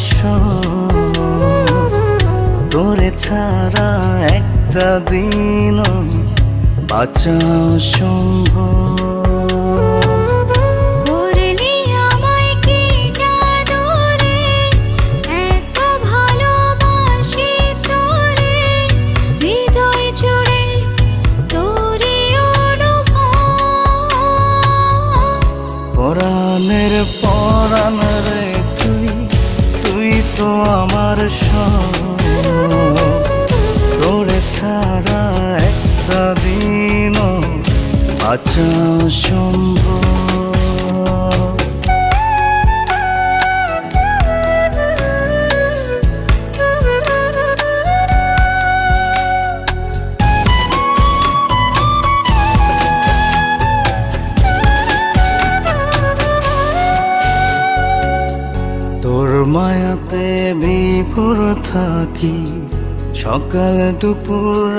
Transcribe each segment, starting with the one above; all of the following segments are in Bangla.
অবশ্য তোরে ছাড়া একটা দিন বাঁচা সম্ভব। সব উপর থাকি সকাল দুপুর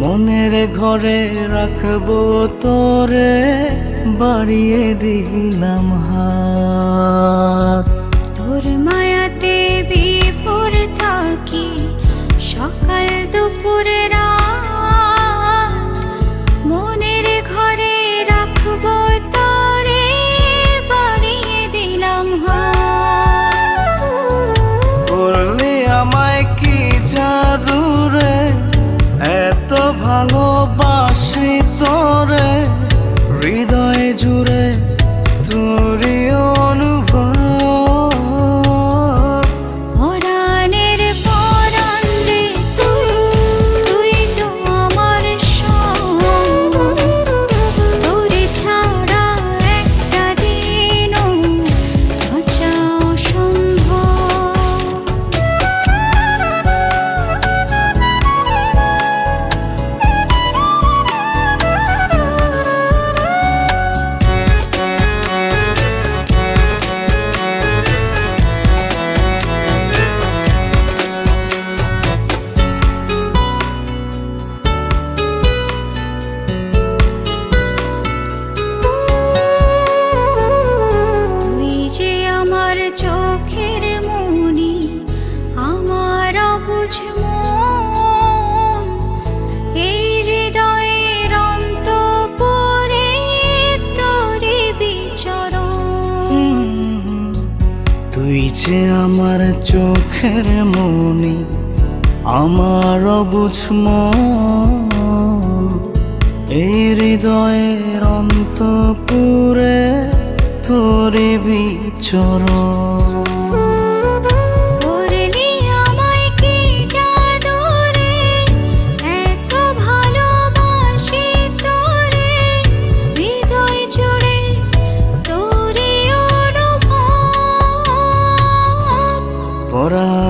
মনের ঘরে রাখব তোরে বাড়িয়ে দিলাম হা তুই যে আমার চোখের মনি আমার অবুঝ এই হৃদয়ের অন্তপুরে তোর বিচরণ।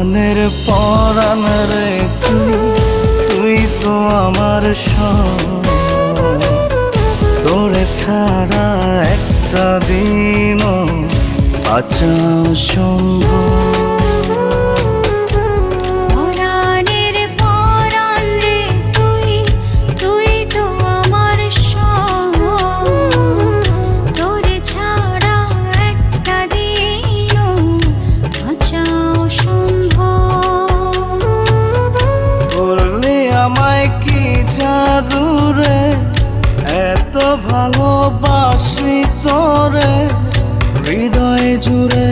মনের পরাণ রে তুই তুই তো আমার তোরে ছাড়া একটা দিন বাঁচা সম্ভব ভালোবাসি তোরে হৃদয় জুড়ে